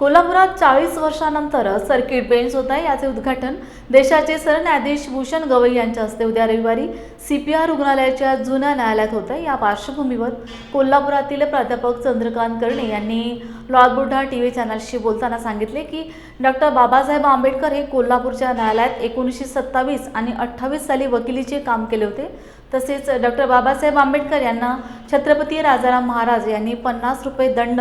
कोल्हापुरात चाळीस वर्षानंतर सर्किट बेंच होत आहे. याचे उद्घाटन देशाचे सरन्यायाधीश भूषण गवई यांच्या हस्ते उद्या रविवारी सी पी आर रुग्णालयाच्या जुन्या न्यायालयात होत आहे. या पार्श्वभूमीवर कोल्हापुरातील प्राध्यापक चंद्रकांत कर्णे यांनी लॉर्ड बुड्ढा टी व्ही चॅनलशी बोलताना सांगितले की डॉक्टर बाबासाहेब आंबेडकर हे कोल्हापूरच्या न्यायालयात एकोणीसशे सत्तावीस आणि अठ्ठावीस साली वकिलीचे काम केले होते. तसेच डॉक्टर बाबासाहेब आंबेडकर यांना छत्रपती राजाराम महाराज यांनी पन्नास रुपये दंड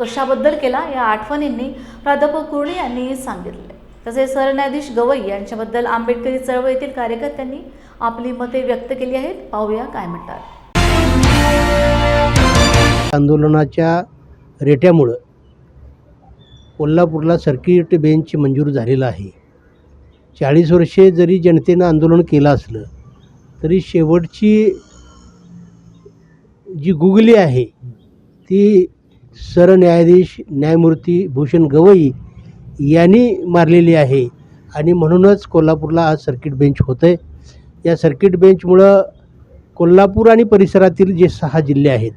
कशाबद्दल केला या आठवणींनी प्राध्यापक कुर्णी यांनी सांगितले. तसेच सरन्यायाधीश गवई यांच्याबद्दल आंबेडकरी चळवळीतील कार्यकर्त्यांनी आपली मते व्यक्त केली आहेत. पाहूया काय म्हणतात. आंदोलनाच्या रेट्यामुळं कोल्हापूरला सर्किट बेंच मंजूर झालेला आहे. चाळीस वर्षे जरी जनतेनं आंदोलन केलं असलं तरी शेवटची जी गुगली आहे ती सरन्यायाधीश न्यायमूर्ती भूषण गवई यांनी मारलेली आहे. आणि म्हणूनच कोल्हापूरला आज सर्किट बेंच होतं आहे या सर्किट बेंचमुळं कोल्हापूर आणि परिसरातील जे सहा जिल्हे आहेत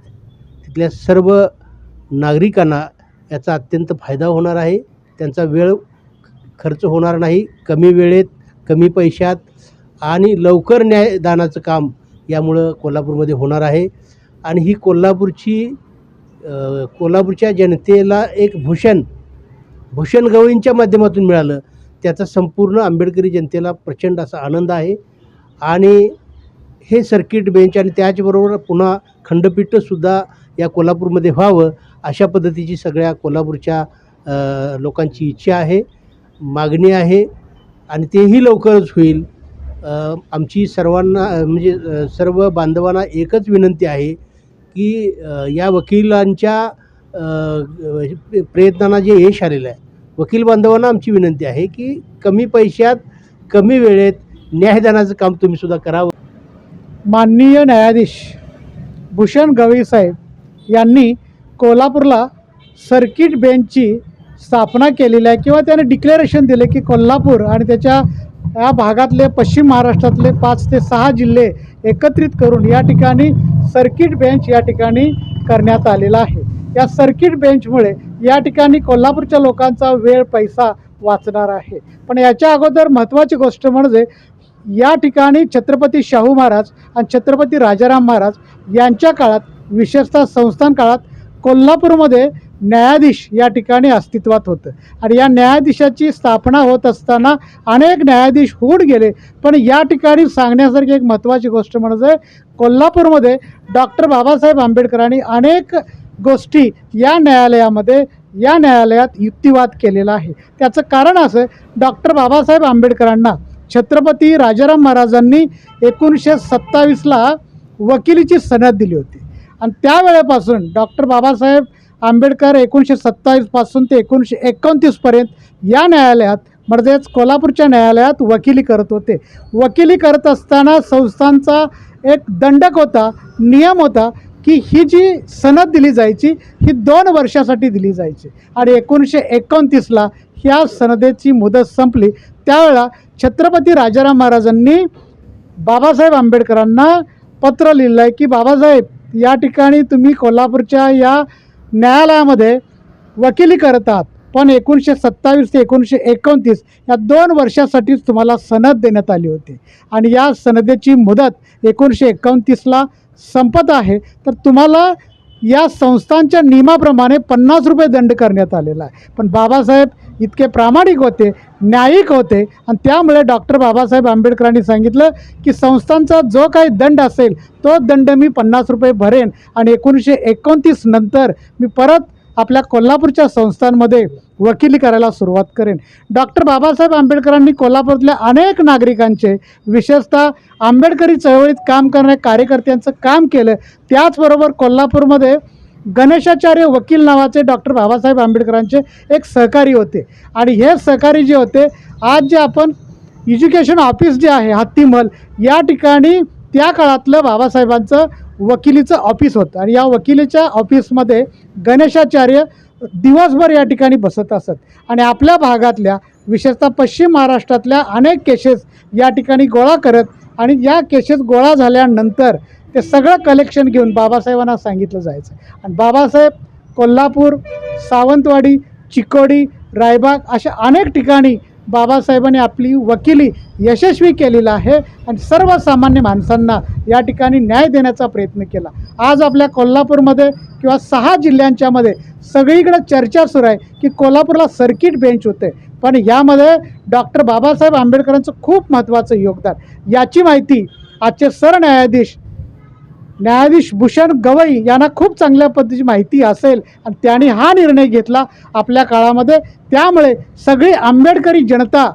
तिथल्या सर्व नागरिकांना याचा अत्यंत फायदा होणार आहे. त्यांचा वेळ खर्च होणार नाही. कमी वेळेत कमी पैशात आणि लवकर न्यायदानाचं काम यामुळं कोल्हापूरमध्ये होणार आहे. आणि ही कोल्हापूरची कोल्हापूरच्या जनतेला एक भूषण भूषण गवळींच्या माध्यमातून मिळालं. त्याचा संपूर्ण आंबेडकरी जनतेला प्रचंड असा आनंद आहे. आणि हे सर्किट बेंच आणि त्याचबरोबर पुन्हा खंडपीठसुद्धा या कोल्हापूरमध्ये व्हावं अशा पद्धतीची सगळ्या कोल्हापूरच्या लोकांची इच्छा आहे मागणी आहे. आणि तेही लवकरच होईल. आमची सर्वांना म्हणजे सर्व बांधवांना एकच विनंती आहे की या वकिलांच्या प्रयत्नांना जे यश आलेलं आहे वकील बांधवांना आमची विनंती आहे की कमी पैशात कमी वेळेत न्यायदानाचं काम तुम्ही सुद्धा करावं. माननीय न्यायाधीश भूषण गवई साहेब यांनी कोल्हापूरला सर्किट बेंचची स्थापना केलेली आहे किंवा त्याने डिक्लेरेशन दिले की कोल्हापूर आणि त्याच्या या भागातले पश्चिम महाराष्ट्रातले पाच ते सहा जिल्हे एकत्रित करून या ठिकाणी सर्किट बेंच या ठिकाणी करण्यात आलेला आहे. या सर्किट बेंचमुळे या ठिकाणी कोल्हापूरच्या लोकांचा वेळ पैसा वाचणार आहे. पण याच्या अगोदर महत्त्वाची गोष्ट म्हणजे या ठिकाणी छत्रपती शाहू महाराज आणि छत्रपती राजाराम महाराज यांच्या काळात विशेषतः संस्थान काळात कोल्हापूरमध्ये न्यायाधीश या ठिकाणी अस्तित्वात होतं. आणि या न्यायाधीशाची स्थापना होत असताना अनेक न्यायाधीश होऊन गेले. पण या ठिकाणी सांगण्यासारखी एक महत्त्वाची गोष्ट म्हणजे कोल्हापूरमध्ये डॉक्टर बाबासाहेब आंबेडकरांनी अनेक गोष्टी या न्यायालयामध्ये या न्यायालयात युक्तिवाद केलेला आहे. त्याचं कारण असं डॉक्टर बाबासाहेब आंबेडकरांना छत्रपती राजाराम महाराजांनी एकोणीसशे सत्तावीसला वकिलीची सनद दिली होती. आणि त्यावेळेपासून डॉक्टर बाबासाहेब आंबेडकर एकोणीसशे सत्तावीसपासून ते एकोणीसशे एकोणतीसपर्यंत या न्यायालयात म्हणजेच कोल्हापूरच्या न्यायालयात वकिली करत होते. वकिली करत असताना संस्थांचा एक दंडक होता नियम होता की ही जी सनद दिली जायची ही दोन वर्षासाठी दिली जायची. आणि एकोणीसशे एकोणतीसला ह्या सनदेची मुदत संपली. त्यावेळा छत्रपती राजाराम महाराजांनी बाबासाहेब आंबेडकरांना पत्र लिहिलं आहे की बाबासाहेब या ठिकाणी तुम्ही कोल्हापूरच्या या न्यायालयामध्ये वकिली करतात. पण एकोणीसशे सत्तावीस ते एकोणीसशे एकोणतीस या दोन वर्षासाठीच तुम्हाला सनद देण्यात आली होती. आणि या सनदेची मुदत एकोणीसशे एकोणतीसला संपत आहे. तर तुम्हाला या संस्थांच्या नियमाप्रमाणे पन्नास रुपये दंड करण्यात आलेला आहे. पण बाबासाहेब इतके प्रामाणिक होते न्यायिक होते आणि त्यामुळे डॉक्टर बाबासाहेब आंबेडकरांनी सांगितलं की संस्थांचा जो काही दंड असेल तो दंड मी पन्नास रुपये भरेन आणि एकोणीसशे एकोणतीस नंतर मी परत आपल्या कोल्हापूरच्या संस्थांमध्ये वकिली करायला सुरुवात करेन. डॉक्टर बाबासाहेब आंबेडकरांनी कोल्हापूरातल्या अनेक नागरिकांचे विशेषतः आंबेडकरी चळवळीत काम करणाऱ्या कार्यकर्त्यांचं काम केलं. त्याचबरोबर कोल्हापूरमध्ये गणेशाचार्य वकील नावाचे डॉक्टर बाबासाहेब आंबेडकरांचे एक सहकारी होते. आणि हे सहकारी जे होते आज जे आपण एज्युकेशन ऑफिस जे आहे हत्तीमल या ठिकाणी त्या काळातलं बाबासाहेबांचं वकिलीचं ऑफिस होतं. आणि या वकिलीच्या ऑफिसमध्ये गणेशाचार्य दिवसभर या ठिकाणी बसत असत. आणि आपल्या भागातल्या विशेषतः पश्चिम महाराष्ट्रातल्या अनेक केसेस या ठिकाणी गोळा करत आणि या केसेस गोळा झाल्यानंतर ते सगळं कलेक्शन घेऊन बाबासाहेबांना सांगितलं जायचं. आणि बाबासाहेब कोल्हापूर सावंतवाडी चिकोडी रायबाग अशा अनेक ठिकाणी बाबासाहेबांनी आपली वकिली यशस्वी केलेला आहे आणि सर्वसामान्य माणसांना या ठिकाणी न्याय देण्याचा प्रयत्न केला. आज आपल्या कोल्हापूरमध्ये किंवा सहा जिल्ह्यांच्यामध्ये सगळीकडे चर्चा सुरू आहे की कोल्हापूरला सर्किट बेंच होते. पण यामध्ये डॉक्टर बाबासाहेब आंबेडकरांचं खूप महत्त्वाचं योगदान. याची माहिती आजचे सरन्यायाधीश न्यायाधीश भूषण गवई यांना खूप चांगल्या पद्धतीची माहिती असेल आणि त्यांनी हा निर्णय घेतला आपल्या काळामध्ये. त्यामुळे सगळी आंबेडकरी जनता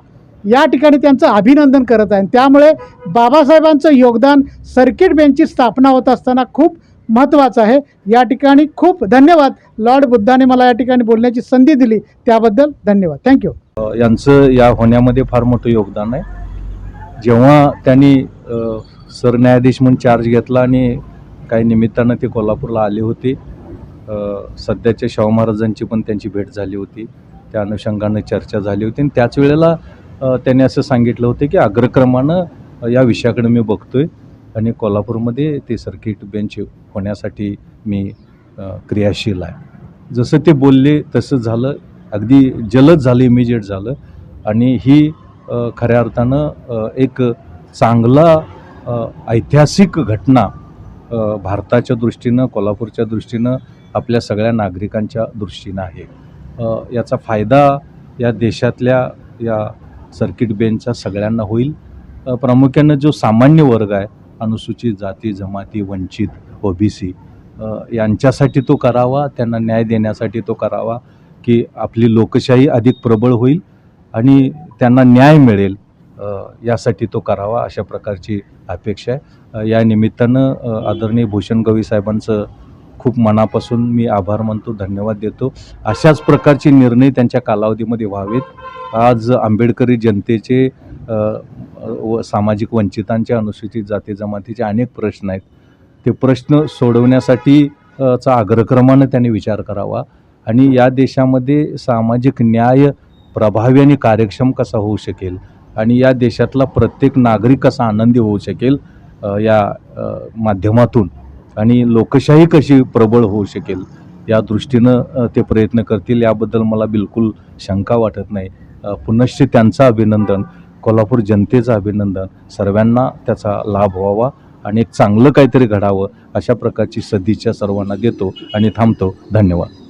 या ठिकाणी त्यांचं अभिनंदन करत आहे. आणि त्यामुळे बाबासाहेबांचं योगदान सर्किट बेंचची स्थापना होत असताना खूप महत्त्वाचं आहे. या ठिकाणी खूप धन्यवाद. लॉर्ड बुद्धाने मला या ठिकाणी बोलण्याची संधी दिली. त्याबद्दल धन्यवाद. थँक्यू यांचं या होण्यामध्ये फार मोठं योगदान आहे. जेव्हा त्यांनी सरन्यायाधीश म्हणून चार्ज घेतला आणि काही निमित्तानं ते कोल्हापूरला आले होते. सध्याच्या शाहू महाराजांची पण त्यांची भेट झाली होती. त्या अनुषंगानं चर्चा झाली होती. आणि त्याच वेळेला त्यांनी असं सांगितलं होतं की अग्रक्रमानं या विषयाकडे मी बघतोय आणि कोल्हापूरमध्ये ते सर्किट बेंच होण्यासाठी मी क्रियाशील आहे. जसं ते बोलले तसं झालं. अगदी जलद झालं इमिजिएट झालं. आणि ही खऱ्या अर्थानं एक चांगला ऐतिहासिक घटना भारताच्या दृष्टीनं कोल्हापूरच्या दृष्टीनं आपल्या सगळ्या नागरिकांच्या दृष्टीनं आहे. याचा फायदा या देशातल्या या सर्किट बेंचचा सगळ्यांना होईल. प्रामुख्यानं जो सामान्य वर्ग आहे अनुसूचित जाती जमाती वंचित ओबीसी यांच्यासाठी तो करावा त्यांना न्याय देण्यासाठी तो करावा की आपली लोकशाही अधिक प्रबळ होईल आणि त्यांना न्याय मिळेल. यासाठी तो करावा अशा प्रकारची अपेक्षा आहे. या निमित्तानं आदरणीय भूषण गवई साहेबांचं खूप मनापासून मी आभार मानतो धन्यवाद देतो. अशाच प्रकारचे निर्णय त्यांच्या कालावधीमध्ये व्हावेत. आज आंबेडकरी जनतेचे व सामाजिक वंचितांच्या अनुसूचित जाती जमातीचे अनेक प्रश्न आहेत. ते प्रश्न सोडवण्यासाठी चा अग्रक्रमानं त्यांनी विचार करावा. आणि या देशामध्ये सामाजिक न्याय प्रभावी आणि कार्यक्षम कसा होऊ शकेल? आणि या देशातला प्रत्येक नागरिक कसा आनंदी होऊ शकेल या माध्यमातून. आणि लोकशाही कशी प्रबळ होऊ शकेल या दृष्टीनं ते प्रयत्न करतील याबद्दल मला बिलकुल शंका वाटत नाही. पुनश्च त्यांचं अभिनंदन कोल्हापूर जनतेचं अभिनंदन सर्वांना त्याचा लाभ व्हावा आणि एक चांगलं काहीतरी घडावं अशा प्रकारची सदिच्छा सर्वांना देतो आणि थांबतो. धन्यवाद.